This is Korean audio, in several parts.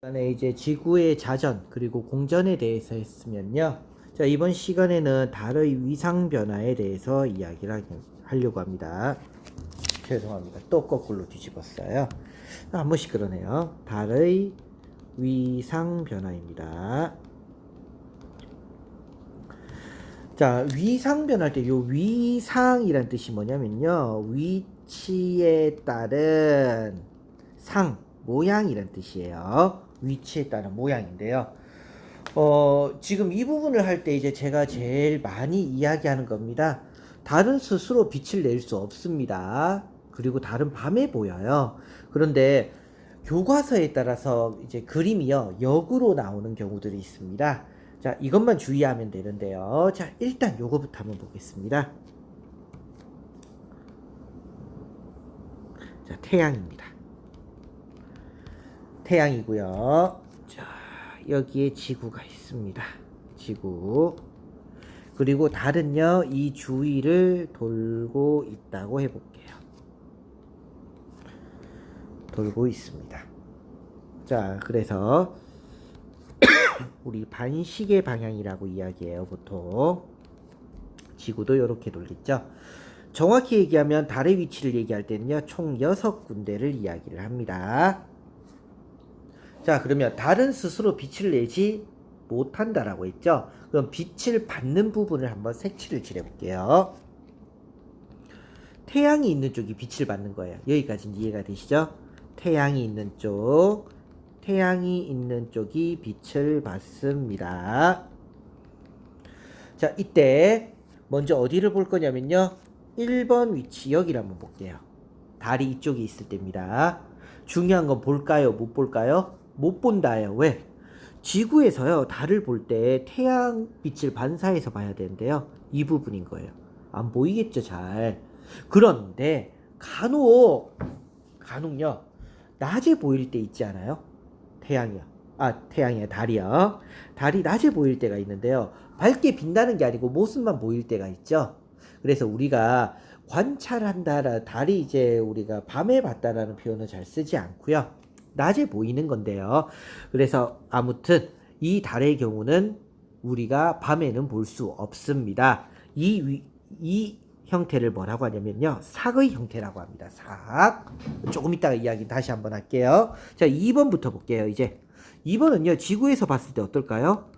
시간에 이제 지구의 자전 그리고 공전에 대해서 했으면요. 자 이번 시간에는 달의 위상 변화에 대해서 이야기를 하- 하려고 합니다. 죄송합니다. 또 거꾸로 뒤집었어요. 한 번씩 그러네요. 달의 위상 변화입니다. 자, 위상 변할 때요 위상이란 뜻이 뭐냐면요. 위치에 따른 상, 모양이란 뜻이에요. 위치에 따른 모양인데요. 어, 지금 이 부분을 할 때 이제 제가 제일 많이 이야기하는 겁니다. 달은 스스로 빛을 낼 수 없습니다. 그리고 달은 밤에 보여요. 그런데 교과서에 따라서 이제 그림이요, 역으로 나오는 경우들이 있습니다. 자, 이것만 주의하면 되는데요. 자, 일단 요거부터 한번 보겠습니다. 자, 태양입니다. 태양이고요. 자, 여기에 지구가 있습니다. 지구. 그리고 달은요, 이 주위를 돌고 있다고 해볼게요. 돌고 있습니다. 자, 그래서 우리 반시계 방향이라고 이야기해요, 보통. 지구도 이렇게 돌겠죠. 정확히 얘기하면 달의 위치를 얘기할 때는요, 총 6군데를 이야기를 합니다. 자, 그러면 달은 스스로 빛을 내지 못한다라고 했죠. 그럼 빛을 받는 부분을 한번 색칠을 칠해볼게요. 태양이 있는 쪽이 빛을 받는 거예요. 여기까지 이해가 되시죠? 태양이 있는 쪽, 태양이 있는 쪽이 빛을 받습니다. 자, 이때 먼저 어디를 볼 거냐면요. 1번 위치 여기를 한번 볼게요. 달이 이쪽에 있을 때입니다. 중요한 건 볼까요? 못 볼까요? 못 본다요. 왜? 지구에서요, 달을 볼 때 태양 빛을 반사해서 봐야 되는데요. 이 부분인 거예요. 안 보이겠죠, 잘. 그런데 간혹, 간혹요, 낮에 보일 때 있지 않아요? 태양이요. 아, 태양이야, 달이요. 달이 낮에 보일 때가 있는데요. 밝게 빛나는 게 아니고 모습만 보일 때가 있죠. 그래서 우리가 관찰한다라 달이 이제 우리가 밤에 봤다라는 표현을 잘 쓰지 않고요. 낮에 보이는 건데요. 그래서 아무튼 이 달의 경우는 우리가 밤에는 볼 수 없습니다. 이, 위, 이 형태를 뭐라고 하냐면요. 삭의 형태라고 합니다. 삭. 조금 이따가 이야기 다시 한번 할게요. 자, 2번부터 볼게요. 이제 2번은요. 지구에서 봤을 때 어떨까요?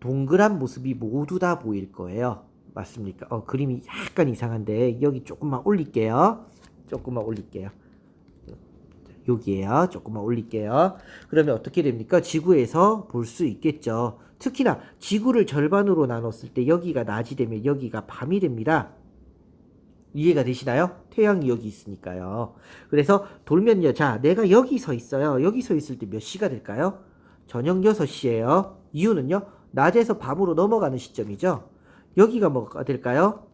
동그란 모습이 모두 다 보일 거예요. 맞습니까? 어, 그림이 약간 이상한데 여기 조금만 올릴게요. 조금만 올릴게요. 여기에요. 조금만 올릴게요. 그러면 어떻게 됩니까? 지구에서 볼 수 있겠죠. 특히나 지구를 절반으로 나눴을 때 여기가 낮이 되면 여기가 밤이 됩니다. 이해가 되시나요? 태양이 여기 있으니까요. 그래서 돌면요. 자, 내가 여기 서 있어요. 여기 서 있을 때 몇 시가 될까요? 저녁 6시예요. 이유는요. 낮에서 밤으로 넘어가는 시점이죠. 여기가 뭐가 될까요?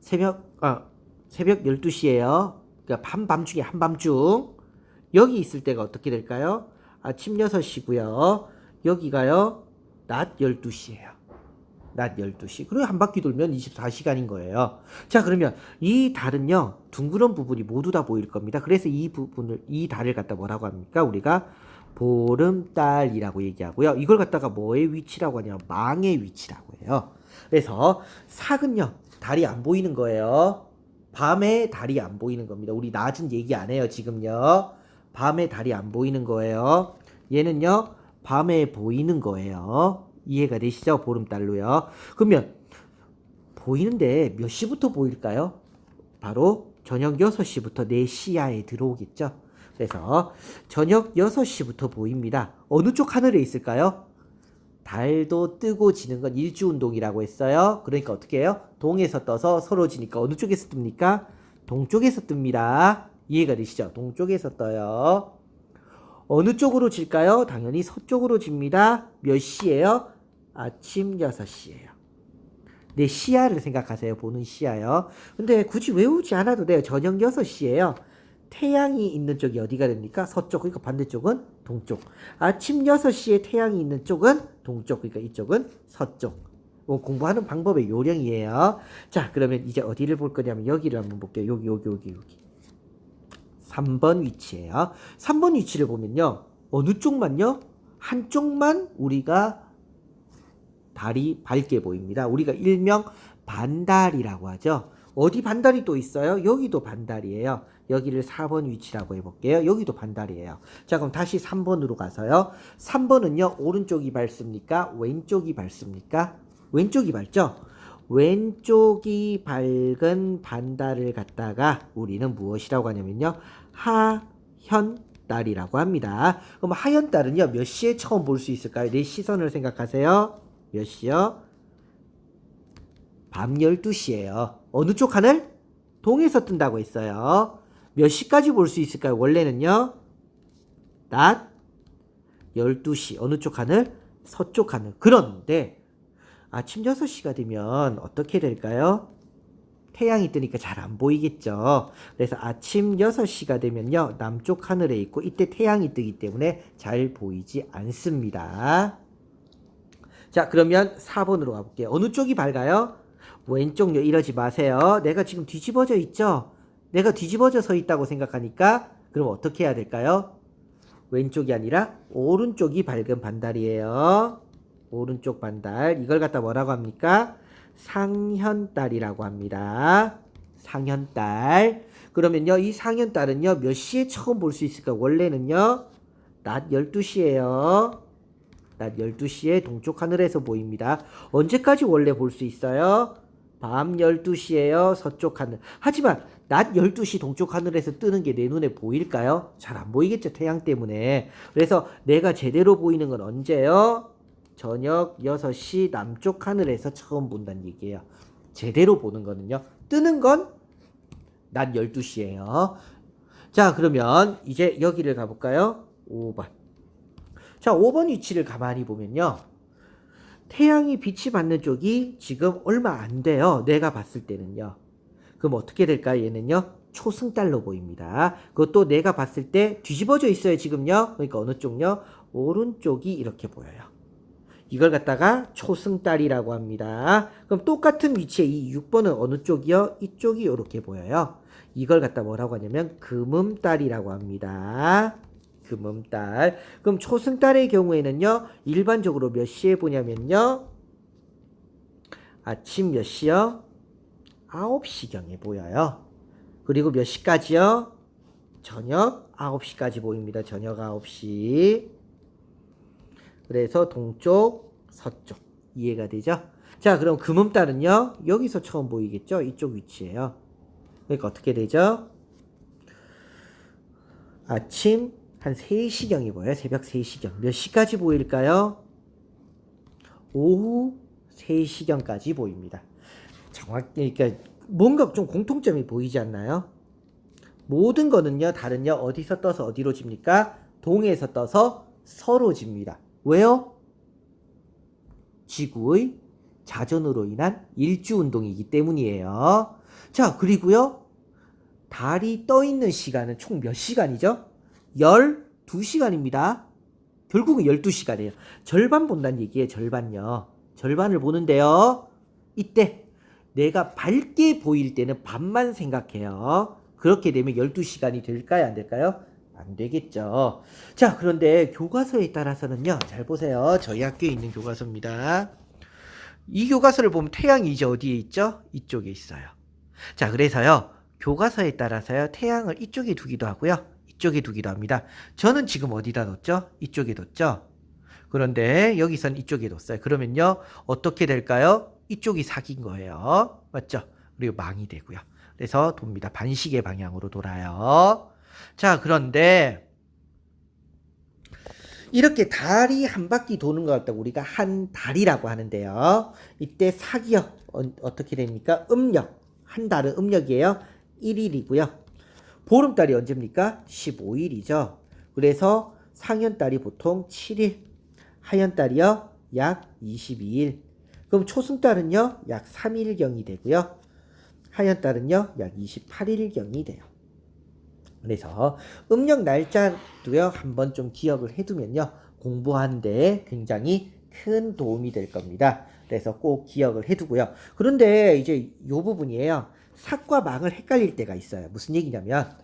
새벽 아, 새벽 12시예요. 그러니까 밤밤중에 한밤중. 여기 있을 때가 어떻게 될까요? 아침 6시고요. 여기가요. 낮 12시예요. 낮 12시. 그리고 한 바퀴 돌면 24시간인 거예요. 자, 그러면 이 달은요, 둥그런 부분이 모두 다 보일 겁니다. 그래서 이 부분을, 이 달을 갖다 뭐라고 합니까? 우리가 보름달이라고 얘기하고요. 이걸 갖다가 뭐의 위치라고 하냐? 망의 위치라고 해요. 그래서 삭은요, 달이 안 보이는 거예요. 밤에 달이 안 보이는 겁니다. 우리 낮은 얘기 안 해요, 지금요. 밤에 달이 안 보이는 거예요. 얘는요, 밤에 보이는 거예요. 이해가 되시죠? 보름달로요. 그러면 보이는데 몇 시부터 보일까요? 바로 저녁 6시부터 내 시야에 들어오겠죠. 그래서 저녁 6시부터 보입니다. 어느 쪽 하늘에 있을까요? 달도 뜨고 지는 건 일주 운동이라고 했어요. 그러니까 어떻게 해요? 동에서 떠서 서로 지니까 어느 쪽에서 뜹니까? 동쪽에서 뜹니다. 이해가 되시죠? 동쪽에서 떠요. 어느 쪽으로 질까요? 당연히 서쪽으로 집니다. 몇 시예요? 아침 6시예요. 내 시야를 생각하세요. 보는 시야요. 근데 굳이 외우지 않아도 돼요. 저녁 6시예요. 태양이 있는 쪽이 어디가 됩니까? 서쪽. 그러니까 반대쪽은 동쪽. 아침 6시에 태양이 있는 쪽은 동쪽. 그러니까 이쪽은 서쪽. 뭐 공부하는 방법의 요령이에요. 자, 그러면 이제 어디를 볼 거냐면 여기를 한번 볼게요. 여기, 여기, 여기, 여기. 3번 위치예요. 3번 위치를 보면요. 어느 쪽만요? 한쪽만 우리가 달이 밝게 보입니다. 우리가 일명 반달이라고 하죠. 어디 반달이 또 있어요? 여기도 반달이에요. 여기를 4번 위치라고 해볼게요. 여기도 반달이에요. 자, 그럼 다시 3번으로 가서요. 3번은요, 오른쪽이 밝습니까? 왼쪽이 밝습니까? 왼쪽이 밝죠? 왼쪽이 밝은 반달을 갖다가 우리는 무엇이라고 하냐면요. 하현 달이라고 합니다. 그럼 하현 달은요, 몇 시에 처음 볼 수 있을까요? 내 시선을 생각하세요. 몇 시요? 밤 12시예요. 어느 쪽 하늘? 동에서 뜬다고 했어요. 몇 시까지 볼 수 있을까요? 원래는요. 낮 12시. 어느 쪽 하늘? 서쪽 하늘. 그런데 아침 6시가 되면 어떻게 될까요? 태양이 뜨니까 잘 안 보이겠죠. 그래서 아침 6시가 되면요. 남쪽 하늘에 있고 이때 태양이 뜨기 때문에 잘 보이지 않습니다. 자, 그러면 4번으로 가볼게요. 어느 쪽이 밝아요? 왼쪽요. 이러지 마세요. 내가 지금 뒤집어져 있죠? 내가 뒤집어져 서 있다고 생각하니까 그럼 어떻게 해야 될까요? 왼쪽이 아니라 오른쪽이 밝은 반달이에요. 오른쪽 반달. 이걸 갖다 뭐라고 합니까? 상현달이라고 합니다. 상현달. 그러면요, 이 상현달은요, 몇 시에 처음 볼 수 있을까? 원래는요, 낮 12시에요. 낮 12시에 동쪽 하늘에서 보입니다. 언제까지 원래 볼 수 있어요? 밤 12시에요. 서쪽 하늘. 하지만 낮 12시 동쪽 하늘에서 뜨는 게 내 눈에 보일까요? 잘 안 보이겠죠. 태양 때문에. 그래서 내가 제대로 보이는 건 언제요? 저녁 6시 남쪽 하늘에서 처음 본다는 얘기예요. 제대로 보는 거는요. 뜨는 건 낮 12시예요. 자, 그러면 이제 여기를 가볼까요? 5번. 자, 5번 위치를 가만히 보면요. 태양이 빛이 받는 쪽이 지금 얼마 안 돼요. 내가 봤을 때는요. 그럼 어떻게 될까요? 얘는요. 초승달로 보입니다. 그것도 내가 봤을 때 뒤집어져 있어요. 지금요. 그러니까 어느 쪽요? 오른쪽이 이렇게 보여요. 이걸 갖다가 초승달이라고 합니다. 그럼 똑같은 위치에 이 6번은 어느 쪽이요? 이쪽이 이렇게 보여요. 이걸 갖다 뭐라고 하냐면 금음달이라고 합니다. 금음달. 그럼 초승달의 경우에는요, 일반적으로 몇 시에 보냐면요, 아침 몇 시요? 9시경에 보여요. 그리고 몇 시까지요? 저녁 9시까지 보입니다. 저녁 9시. 그래서 동쪽, 서쪽. 이해가 되죠? 자, 그럼 금음달은요, 여기서 처음 보이겠죠? 이쪽 위치에요. 그러니까 어떻게 되죠? 아침 한 3시경이 보여요. 새벽 3시경. 몇 시까지 보일까요? 오후 3시경까지 보입니다. 정확히, 그러니까 뭔가 좀 공통점이 보이지 않나요? 모든 거는요, 다른요, 어디서 떠서 어디로 집니까? 동에서 떠서 서로 집니다. 왜요? 지구의 자전으로 인한 일주 운동이기 때문이에요. 자, 그리고요, 달이 떠 있는 시간은 총 몇 시간이죠? 12시간입니다. 결국은 12시간이에요. 절반 본다는 얘기예요. 절반요. 절반을 보는데요. 이때 내가 밝게 보일 때는 반만 생각해요. 그렇게 되면 12시간이 될까요? 안 될까요? 안 되겠죠. 자, 그런데 교과서에 따라서는요. 잘 보세요. 저희 학교에 있는 교과서입니다. 이 교과서를 보면 태양이 이제 어디에 있죠? 이쪽에 있어요. 자, 그래서요. 교과서에 따라서요. 태양을 이쪽에 두기도 하고요. 이쪽에 두기도 합니다. 저는 지금 어디다 뒀죠? 이쪽에 뒀죠? 그런데 여기선 이쪽에 뒀어요. 그러면요. 어떻게 될까요? 이쪽이 사귄 거예요. 맞죠? 그리고 망이 되고요. 그래서 돕니다. 반시계 방향으로 돌아요. 자, 그런데 이렇게 달이 한 바퀴 도는 것 같다고 우리가 한 달이라고 하는데요. 이때 사기역 어, 떻게 됩니까? 음력. 한 달은 음력이에요. 1일이고요. 보름달이 언제입니까? 15일이죠. 그래서 상현달이 보통 7일, 하현달이요 약 22일. 그럼 초승달은요 약 3일경이 되고요. 하현달은요 약 28일경이 돼요. 그래서 음력 날짜도요 한번 좀 기억을 해두면요 공부하는데 굉장히 큰 도움이 될 겁니다. 그래서 꼭 기억을 해두고요. 그런데 이제 이 부분이에요. 삭과 망을 헷갈릴 때가 있어요. 무슨 얘기냐면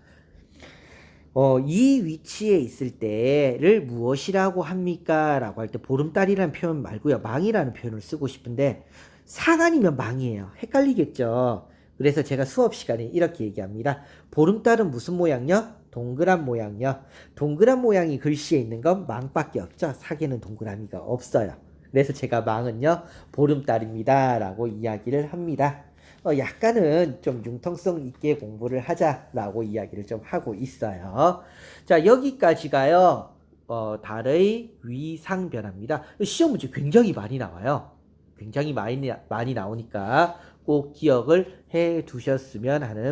어, 이 위치에 있을 때를 무엇이라고 합니까? 라고 할 때 보름달이라는 표현 말고요. 망이라는 표현을 쓰고 싶은데 사간이면 망이에요. 헷갈리겠죠? 그래서 제가 수업 시간에 이렇게 얘기합니다. 보름달은 무슨 모양요? 동그란 모양요. 동그란 모양이 글씨에 있는 건 망밖에 없죠. 사계는 동그라미가 없어요. 그래서 제가 망은요, 보름달입니다. 라고 이야기를 합니다. 어, 약간은 좀 융통성 있게 공부를 하자라고 이야기를 좀 하고 있어요. 자, 여기까지가요, 어, 달의 위상 변화입니다. 시험 문제 굉장히 많이 나와요. 굉장히 많이, 많이 나오니까 꼭 기억을 해 두셨으면 하는